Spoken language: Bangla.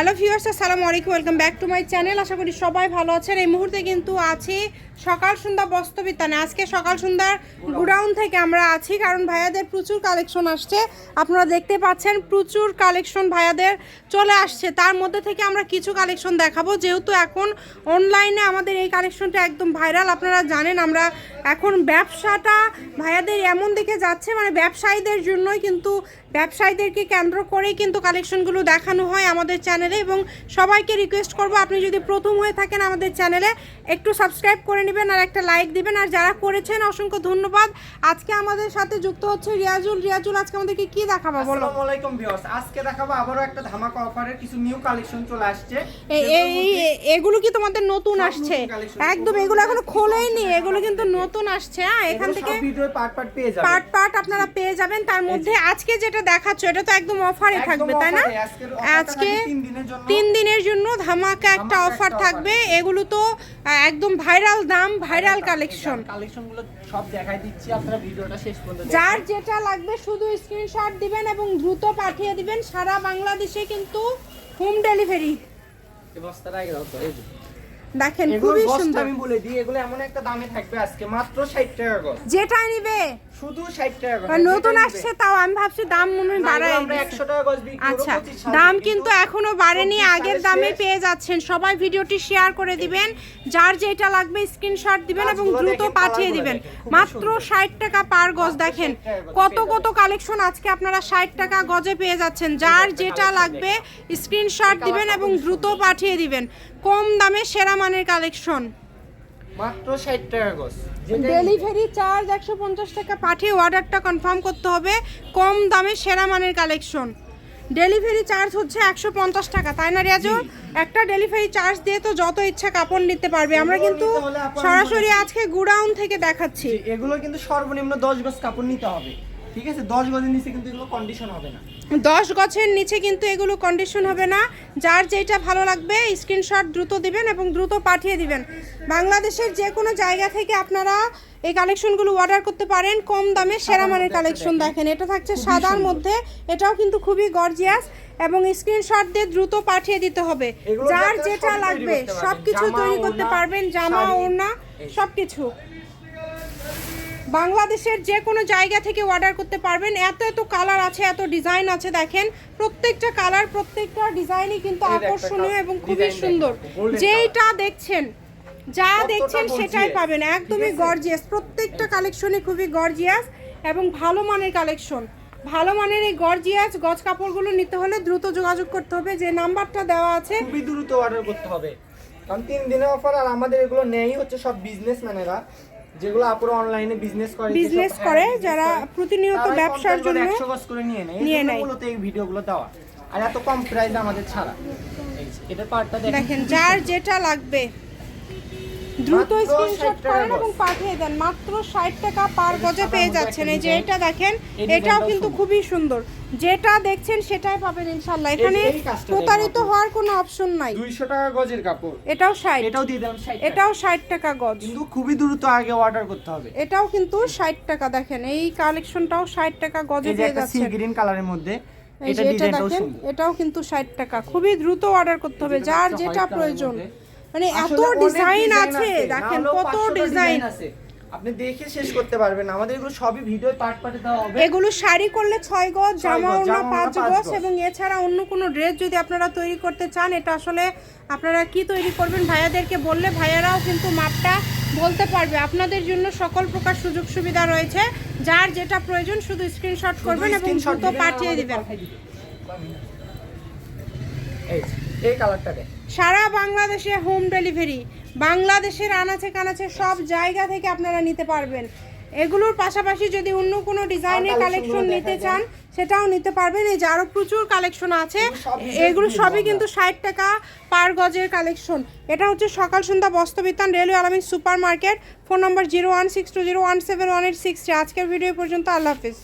হ্যালো ভিউয়ার্স, আসসালামু আলাইকুম, welcome back to my channel. আশা করি সবাই ভালো আছেন। এই মুহূর্তে কিন্তু আছি সকাল সন্ধ্যা বস্তবিতানে আজকে সকাল সন্ধ্যার গুডাউন থেকে আমরা আছি, কারণ ভাইয়াদের প্রচুর কালেকশন আসছে। আপনারা দেখতে পাচ্ছেন, প্রচুর কালেকশন ভাইয়াদের চলে আসছে। তার মধ্যে থেকে আমরা কিছু কালেকশন দেখাবো। যেহেতু এখন অনলাইনে আমাদের এই কালেকশনটা একদম ভাইরাল, আপনারা জানেন, আমরা এখন ব্যবসাটা ভাইয়াদের এমন দিকে যাচ্ছে মানে ব্যবসায়ীদের জন্যই কিন্তু, ব্যবসায়ীদেরকে কেন্দ্র করেই কিন্তু কালেকশনগুলো দেখানো হয় আমাদের চ্যানেলে। এবং সবাইকে রিকোয়েস্ট করব আপনি যদি প্রথম হয়ে থাকেন আমাদের চ্যানেলে একটু সাবস্ক্রাইব করে নেবেন আর একটা লাইক দিবেন। আর যারা করেছেন অসংখ্য ধন্যবাদ। আজকে আমাদের সাথে যুক্ত হচ্ছে রিয়াজুল। রিয়াজুল আজকে আমাদেরকে কি দেখাবা বলো? আসসালামু আলাইকুম ভিউয়ার্স আজকে দেখাবো আবারও একটা ধামাকা অফারের কিছু নিউ কালেকশন চলে আসছে। এই এগুলো কি তোমাদের নতুন আসছে? একদম এগুলো এখনও খোলেইনি এগুলো কিন্তু নতুন আসছে। হ্যাঁ এখান থেকে ভিডিও পার্ট পার্ট পেয়ে যাবেন পার্ট পার্ট আপনারা পেয়ে যাবেন। তার মধ্যে আজকে যেটা দেখাচ্ছ এটা তো একদম অফারে থাকবে তাই না? আজকে তিন দিনের। তিন দিনের জন্য ধামাকা একটা অফার থাকবে। এগুলো তো একদম ভাইরাল দাম ভাইরাল কালেকশন সব দেখাই দিচ্ছি। আপনারা ভিডিওটা শেষ পর্যন্ত যার যেটা লাগবে শুধু স্ক্রিনশট দিবেন এবং দ্রুত পাঠিয়ে দিবেন। সারা বাংলাদেশে কিন্তু হোম ডেলিভারি এই বস্তাটা। দেখেন খুবই সুন্দর। আমি বলে দিই এগুলো এমন একটা দামে থাকবে আজকে মাত্র 60 টাকা গজ যেটা নিবে। শুধু 60 টাকা গজ নতুন আসছে তাও আমি ভাবছি দাম মনে হয় বাড়ায়। আমরা 100 টাকা গজ বিক্রি করব, আচ্ছা দাম কিন্তু এখনও বাড়েনি আগের দামে পেয়ে যাচ্ছেন। সবাই ভিডিওটি শেয়ার করে দিবেন যার যেটা লাগবে স্ক্রিনশট দিবেন এবং দ্রুত পাঠিয়ে দিবেন। মাত্র সুন্দর। ষাট টাকা পার গজ দেখেন। 60 কত কত কালেকশন আজকে আপনারা ষাট টাকা গজে পেয়ে যাচ্ছেন। যার যেটা লাগবে স্ক্রিনশট দিবেন এবং দ্রুত পাঠিয়ে দিবেন। কম দামে সেরা মানের কালেকশন মাত্র 60 টাকা গজ। ডেলিভারি চার্জ একশো পঞ্চাশ টাকা পাঠিয়ে অর্ডারটা কনফার্ম করতে হবে। কম দামে সেরা মানের কালেকশন ডেলিভারি চার্জ হচ্ছে একশো পঞ্চাশ টাকা তাই না রিয়াজু? একটা ডেলিভারি চার্জ দিয়ে তো যত ইচ্ছা কাপড় নিতে পারবে। আমরা কিন্তু সরাসরি আজকে গুডাউন থেকে দেখাচ্ছি। এগুলো কিন্তু সর্বনিম্ন 10 গজ কাপড় নিতে হবে। ঠিক আছে 10 গজের নিচে কিন্তু এগুলো কন্ডিশন হবে না। দশ গছের নিচে কিন্তু এগুলো কন্ডিশন হবে না। যার যেটা ভালো লাগবে স্ক্রিনশট দ্রুত দিবেন এবং দ্রুত পাঠিয়ে দিবেন। বাংলাদেশের যে কোনো জায়গা থেকে আপনারা এই কালেকশনগুলো অর্ডার করতে পারেন। কম দামে সেরা মানের কালেকশন দেখেন। এটা থাকছে সাদার মধ্যে। এটাও কিন্তু খুবই গর্জিয়াস এবং স্ক্রিনশট দিয়ে দ্রুত পাঠিয়ে দিতে হবে। যার যেটা লাগবে পারবেন। সবকিছু তৈরি করতে পারবেন জামা ওড়না এই। সবকিছু। বাংলাদেশের যে কোনো জায়গা থেকে অর্ডার করতে পারবেন। এত এত কালার আছে এত ডিজাইন আছে দেখেন। প্রত্যেকটা কালার প্রত্যেকটা ডিজাইনই কিন্তু আকর্ষণীয় এবং খুবই সুন্দর। যেইটা দেখছেন যা দেখছেন সেটাই পাবেন একদমই গর্জিয়াস প্রত্যেকটা কালেকশনই খুবই গর্জিয়াস এবং ভালো মানের কালেকশন ভালো মানের এই গর্জিয়াস গজ কাপড়গুলো নিতে হলে দ্রুত যোগাযোগ করতে হবে। যে নাম্বারটা দেওয়া আছে খুবই দ্রুত অর্ডার করতে হবে। কারণ তিন দিনের অফার আর আমাদের এগুলো নেই হচ্ছে সব বিজনেসম্যানেরা যেগুলো আপুরা অনলাইনে বিজনেস করে বিজনেস করে, যারা প্রতিনিয়ত ব্যবসার জন্য 100 গজ করে নিয়ে নেয়। নিয়ে নিয়ে। মূলত এই ভিডিওগুলো দেওয়া। আর এত কম প্রাইস আমাদের ছাড়া। এটা পার্টটা দেখেন যার যেটা লাগবে। দ্রুত স্ক্রিনশট 60 করেন এবং পাঠিয়ে দেন। মাত্র ষাট টাকা পার গজে পেয়ে যাচ্ছেন। এই যে এটা দেখেন এটাও কিন্তু খুবই সুন্দর। যেটা দেখছেন সেটাই পাবেন ইনশাল্লাহ এখানে প্রতারিত হওয়ার কোনো অপশন নাই। 200 টাকা গজের কাপড়। এটাও ষাট। এটাও দিয়ে 60 টাকা। এটাও ষাট টাকা গজ। কিন্তু খুবই দ্রুত আগে অর্ডার করতে হবে। এটাও কিন্তু ষাট টাকা দেখেন। এই কালেকশনটাও ষাট টাকা গজে পেয়ে সি গ্রিন কালারের মধ্যে এটা ডিজাইনটাও দেখেন সুন্দর। এটাও কিন্তু ষাট টাকা। খুবই দ্রুত অর্ডার করতে হবে। যার যেটা প্রয়োজন। মানে এত ডিজাইন আছে দেখেন কত ডিজাইন আছে। আপনি দেখে শেষ করতে পারবেন আমাদের এগুলো সবই ভিডিও পার্ট পার্টে দেওয়া হবে। এগুলো শাড়ি করলে ছয় গজ জামা জামা পাঁচ গজ। এবং এছাড়া অন্য কোনো ড্রেস যদি আপনারা তৈরি করতে চান এটা আসলে আপনারা কি তৈরি করবেন ভাইয়াদেরকে বললে ভাইয়ারাও কিন্তু মাপটা বলতে পারবে। আপনাদের জন্য সকল প্রকার সুযোগ সুবিধা রয়েছে। যার যেটা প্রয়োজন শুধু স্ক্রিনশট করবেন এবং দ্রুত পাঠিয়ে দিবেন। এই এই সারা বাংলাদেশে হোম ডেলিভারি বাংলাদেশের আনাচে কানাচে সব জায়গা থেকে আপনারা নিতে পারবেন। এগুলোর পাশাপাশি যদি অন্য কোনো ডিজাইনের কালেকশন নিতে চান সেটাও নিতে পারবেন। এই যে আরও প্রচুর কালেকশন আছে। এগুলো সবই কিন্তু ষাট টাকা পার গজের কালেকশন এটা হচ্ছে সকাল সন্ধ্যা বস্তবিতান railway Alamin super market phone number zero one six two zero one seven one eight six আজকের ভিডিও পর্যন্ত। আল্লাহ হাফিজ।